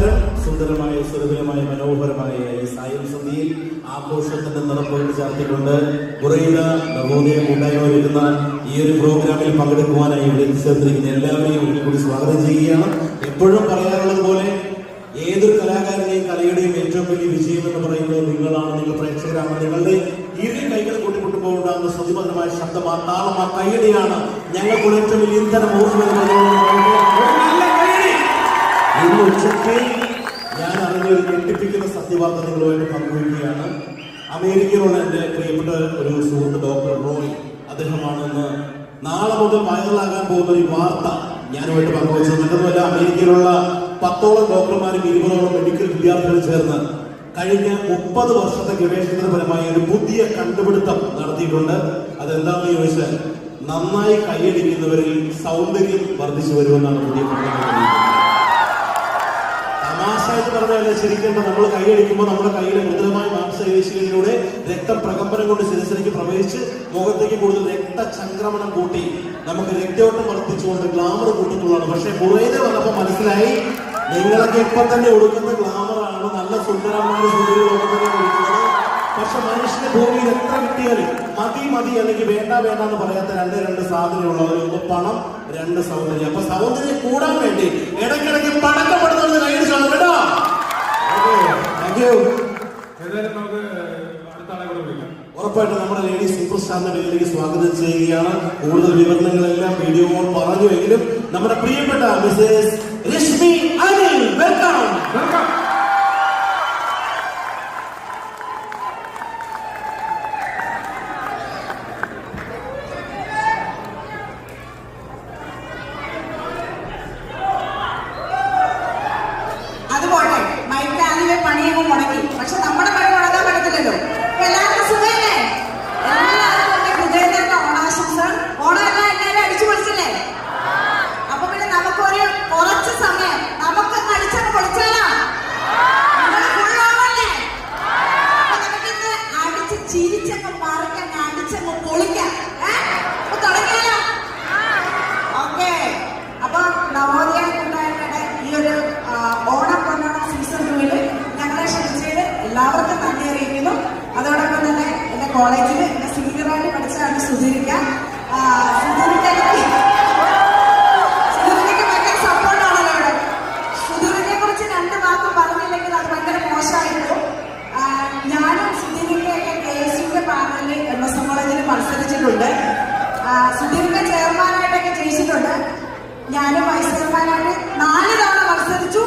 നമസ്കാരം സുന്ദരമായ സുരഭിലമായ മനോഹരമായ ഈ സായം സന്ധിയിൽ ആഘോഷത്തിന്റെ നിറപ്പുകൾ ചാർത്തിക്കൊണ്ട് കുറയുന്ന നവോദയ കൂട്ടായ്മ വരുന്ന ഈ ഒരു പ്രോഗ്രാമിൽ പങ്കെടുക്കുവാനായി ഇവിടെ ചേർത്തിരിക്കുന്ന എല്ലാവരെയും ഒരിക്കൽ കൂടി സ്വാഗതം ചെയ്യുകയാണ് എപ്പോഴും പറയാറുള്ളത് പോലെ ഏതൊരു കലാകാരനെയും കലയുടെയും ഏറ്റവും വലിയ വിജയം എന്ന് പറയുന്നത് നിങ്ങളാണ് നിങ്ങൾ പ്രേക്ഷകരാണ് നിങ്ങളുടെ ഇരു കൈകൾ കൂട്ടിക്കൊണ്ടുമ്പോൾ ഉണ്ടാകുന്ന ശ്രുതിമധുരമായ ശബ്ദം ആ താളം ആ കൈയടിയാണ് ഞങ്ങൾക്കുള്ള ഏറ്റവും വലിയ ഇന്ധന ഊർജം എന്ന് പറയുന്നത്. ഇന്ന് ഞാൻ അറിഞ്ഞ ഒരു ഞെട്ടിപ്പിക്കുന്ന സത്യവാർത്ത നിങ്ങളുമായിട്ട് പങ്കുവയ്ക്കുകയാണ്. അമേരിക്കയിലുള്ള എന്റെ പ്രിയപ്പെട്ട ഒരു സുഹൃത്ത് ഡോക്ടർ റോയ് അദ്ദേഹമാണ് ഇന്ന് നാളെ മുതൽ വൈറലാകാൻ പോകുന്ന ഒരു വാർത്ത ഞാനുമായിട്ട് പങ്കുവച്ചത് മറ്റൊന്നുമല്ല അമേരിക്കയിലുള്ള പത്തോളം ഡോക്ടർമാരും ഇരുപതോളം മെഡിക്കൽ വിദ്യാർത്ഥികൾ ചേർന്ന് കഴിഞ്ഞ മുപ്പത് വർഷത്തെ ഗവേഷണത്തിന് ഫലമായി ഒരു പുതിയ കണ്ടുപിടുത്തം നടത്തിയിട്ടുണ്ട്. അതെന്താണെന്ന് ചോദിച്ചാൽ നന്നായി കൈയടിക്കുന്നവരിൽ സൗന്ദര്യം വർദ്ധിച്ചു വരുമെന്നാണ് പുതിയ പഠനം തെളിയിക്കുന്നത്. എന്ന് പറഞ്ഞാൽ ശരിക്കും നമ്മൾ കൈയടിക്കുമ്പോൾ നമ്മുടെ കയ്യിലെ മൃദുലമായ മാംസപേശികളിലൂടെ രക്തം പ്രകമ്പനം കൊണ്ട് ശിരസിലേക്ക് പ്രവേശിച്ച് മുഖത്തേക്ക് കൂടുതൽ രക്തചംക്രമണം കൂട്ടി നമുക്ക് രക്തയോട്ടം വർദ്ധിച്ചുകൊണ്ട് ഗ്ലാമർ കൂട്ടുന്നതാണ് പക്ഷെ കുറേത് വന്നപ്പോൾ മനസ്സിലായി നിങ്ങളൊക്കെ ഇപ്പൊ തന്നെ ഒടുക്കുന്ന ഗ്ലാമറാണ് നല്ല സുന്ദരമായ പക്ഷെ മനുഷ്യന് ഭൂമിയിൽ എത്ര കിട്ടിയാലും മതി മതി അല്ലെങ്കിൽ വേണ്ട വേണ്ട എന്ന് പറയാത്ത രണ്ട് രണ്ട് സാധനമുള്ളവർ ഒന്ന് പണം രണ്ട് സൗന്ദര്യം. അപ്പൊ സൗന്ദര്യം കൂടാൻ വേണ്ടി ഇടയ്ക്കിടയ്ക്ക് പടക്കപ്പെടുന്നത് കൈയടിച്ചാണ് ഉറപ്പായിട്ടും നമ്മുടെ ലേഡി സൂപ്പർ സ്റ്റാറിന്റെ പേരിലേക്ക് സ്വാഗതം ചെയ്യുകയാണ്. കൂടുതൽ വിവരണങ്ങളെല്ലാം വീഡിയോ കോൾ പറഞ്ഞുവെങ്കിലും നമ്മുടെ പ്രിയപ്പെട്ട Mrs Rashmi Anil welcome. Welcome അതുപോലെ പോട്ടെ മൈക്ക് ആദ്യമേ പണിയൊക്കെ മുടക്കി പക്ഷെ നമ്മുടെ ചിരിച്ചങ്ങ് മറിക്കങ്ങ് അടിച്ചങ്ങ് പൊളിക്കാം. തുടങ്ങിയാലോ? ഓക്കെ. അപ്പൊ നവോദയ കൂട്ടായ്മയുടെ ഈ ഒരു ഓണം പൊന്നോണം സീസൺ ഞങ്ങളെ ക്ഷണിച്ചതിൽ എല്ലാവർക്കും നന്ദി അറിയിക്കുന്നു. അതോടൊപ്പം തന്നെ എന്റെ കോളേജിൽ എന്റെ സീനിയറായിട്ട് പഠിച്ചതാണ് സുധീരിക്ക മത്സരിച്ചിട്ടുണ്ട്. സുധീരിക്ക ചെയർമാനായിട്ടൊക്കെ ജയിച്ചിട്ടുണ്ട്. ഞാനും വൈസ് ചെയർമാനായിട്ട് നാല് തവണ മത്സരിച്ചു.